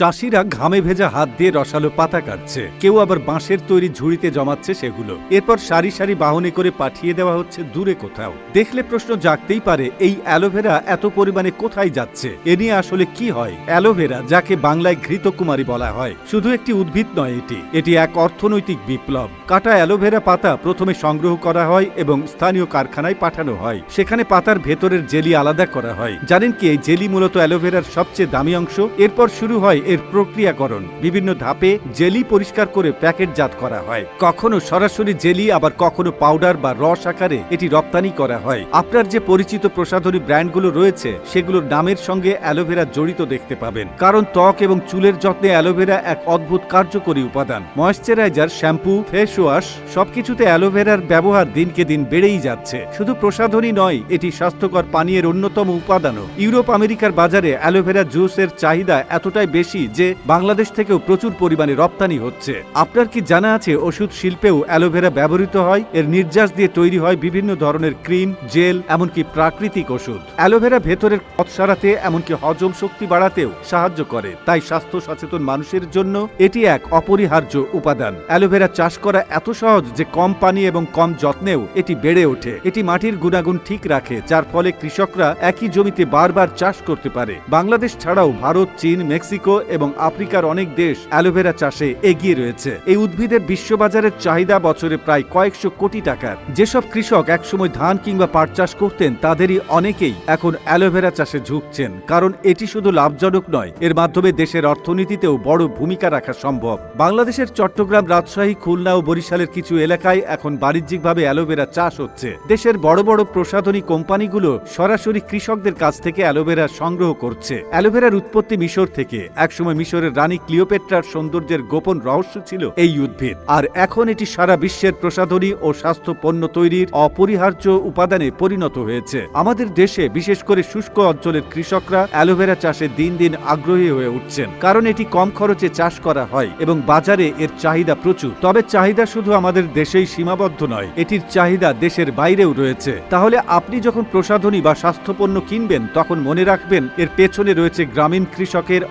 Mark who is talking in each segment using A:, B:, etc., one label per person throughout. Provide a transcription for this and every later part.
A: চাষিরা ঘামে ভেজা হাত দিয়ে রসালো পাতা কাটছে। কেউ আবার বাঁশের তৈরি ঝুড়িতে জমাচ্ছে সেগুলো। এরপর সারি সারি বাহনে করে পাঠিয়ে দেওয়া হচ্ছে দূরে কোথাও। দেখলে প্রশ্ন জাগতেই পারে, এই অ্যালোভেরা এত পরিমাণে কোথায় যাচ্ছে? এ নিয়ে আসলে কি হয়? অ্যালোভেরা, যাকে বাংলায় ঘৃতকুমারী বলা হয়, শুধু একটি উদ্ভিদ নয় এটি। এটি এক অর্থনৈতিক বিপ্লব। কাটা অ্যালোভেরা পাতা প্রথমে সংগ্রহ করা হয় এবং স্থানীয় কারখানায় পাঠানো হয়। সেখানে পাতার ভেতরের জেলি আলাদা করা হয়। জানেন কি, এই জেলি মূলত অ্যালোভেরার সবচেয়ে দামি অংশ? এরপর শুরু হয় এর প্রক্রিয়াকরণ। বিভিন্ন ধাপে জেলি পরিষ্কার করে প্যাকেটজাত করা হয়। কখনো সরাসরি জেলি, আবার কখনো পাউডার বা রস আকারে এটি রপ্তানি করা হয়। আপনার যে পরিচিত প্রসাধনী ব্র্যান্ডগুলো রয়েছে, সেগুলোর নামের সঙ্গে অ্যালোভেরা জড়িত দেখতে পাবেন। কারণ ত্বক এবং চুলের যত্নে অ্যালোভেরা এক অদ্ভুত কার্যকরী উপাদান। ময়েশ্চারাইজার, শ্যাম্পু, ফেস ওয়াশ সবকিছুতে অ্যালোভেরার ব্যবহার দিনকে দিন বেড়েই যাচ্ছে। শুধু প্রসাধনী নয়, এটি স্বাস্থ্যকর পানীয়ের অন্যতম উপাদানও। ইউরোপ, আমেরিকার বাজারে অ্যালোভেরা জুসের চাহিদা এতটাই বেশি যে বাংলাদেশ থেকেও প্রচুর পরিমাণে রপ্তানি হচ্ছে। আপনার কি জানা আছে ওষুধ শিল্পেও অ্যালোভেরা ব্যবহৃত হয়? এর নির্যাস দিয়ে তৈরি হয় বিভিন্ন ধরনের ক্রিম, জেল, এমনকি প্রাকৃতিক ওষুধ। অ্যালোভেরা ভেতরের পথ সারাতে, এমনকি হজম শক্তি বাড়াতেও সাহায্য করে, তাই স্বাস্থ্য সচেতন মানুষের জন্য এটি এক অপরিহার্য উপাদান। অ্যালোভেরা চাষ করা এত সহজ যে কম পানি এবং কম যত্নেও এটি বেড়ে ওঠে। এটি মাটির গুণাগুণ ঠিক রাখে, যার ফলে কৃষকরা একই জমিতে বারবার চাষ করতে পারে। বাংলাদেশ ছাড়াও ভারত, চীন, মেক্সিকো এবং আফ্রিকার অনেক দেশ অ্যালোভেরা চাষে এগিয়ে রয়েছে। এই উদ্ভিদের বিশ্ববাজারের চাহিদা বছরে প্রায় কয়েকশো কোটি টাকার। যেসব কৃষক একসময় ধান কিংবা পাট চাষ করতেন, তাদেরই অনেকেই এখন অ্যালোভেরা চাষে ঝুঁকছেন, কারণ এটি শুধু লাভজনক নয়, এর মাধ্যমে দেশের অর্থনীতিতেও বড় ভূমিকা রাখা সম্ভব। বাংলাদেশের চট্টগ্রাম রাজশাহী, খুলনা ও বরিশালের কিছু এলাকায় এখন বাণিজ্যিকভাবে অ্যালোভেরা চাষ হচ্ছে। দেশের বড় বড় প্রসাধনী কোম্পানিগুলো সরাসরি কৃষকদের কাছ থেকে অ্যালোভেরা সংগ্রহ করছে। অ্যালোভেরার উৎপত্তি মিশর থেকে। একসময় মিশরের রানী ক্লিওপেট্রার সৌন্দর্যের গোপন রহস্য ছিল এই উদ্ভিদ। আর এখন এটি সারা বিশ্বের প্রসাধনী ও স্বাস্থ্য পণ্য তৈরির অপরিহার্য উপাদানে পরিণত হয়েছে। আমাদের দেশে বিশেষ করে শুষ্ক অঞ্চলের কৃষকরা অ্যালোভেরা চাষে দিন দিন আগ্রহী হয়ে উঠছেন। কারণ এটি কম খরচে চাষ করা হয় এবং বাজারে এর চাহিদা প্রচুর। তবে চাহিদা শুধু আমাদের দেশেই সীমাবদ্ধ নয়, এটির চাহিদা দেশের বাইরেও রয়েছে। তাহলে আপনি যখন প্রসাধনী বা স্বাস্থ্যপণ্য কিনবেন, তখন মনে রাখবেন এর পেছনে রয়েছে গ্রামীণ কৃষকের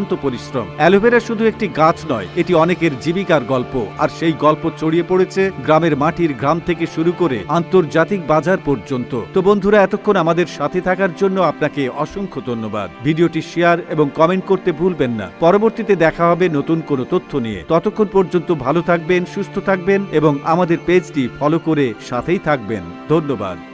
A: অক্লান্ত পরিশ্রম। অ্যালোভেরা শুধু একটি গাছ নয়, এটি অনেকের জীবিকার গল্প। আর সেই গল্প ছড়িয়ে পড়েছে গ্রামের মাটির গ্রাম থেকে শুরু করে আন্তর্জাতিক বাজার পর্যন্ত। তো বন্ধুরা, এতক্ষণ আমাদের সাথে থাকার জন্য আপনাকে অসংখ্য ধন্যবাদ। ভিডিওটি শেয়ার এবং কমেন্ট করতে ভুলবেন না। পরবর্তীতে দেখা হবে নতুন কোনো তথ্য নিয়ে। ততক্ষণ পর্যন্ত ভালো থাকবেন, সুস্থ থাকবেন এবং আমাদের পেজটি ফলো করে সাথেই থাকবেন। ধন্যবাদ।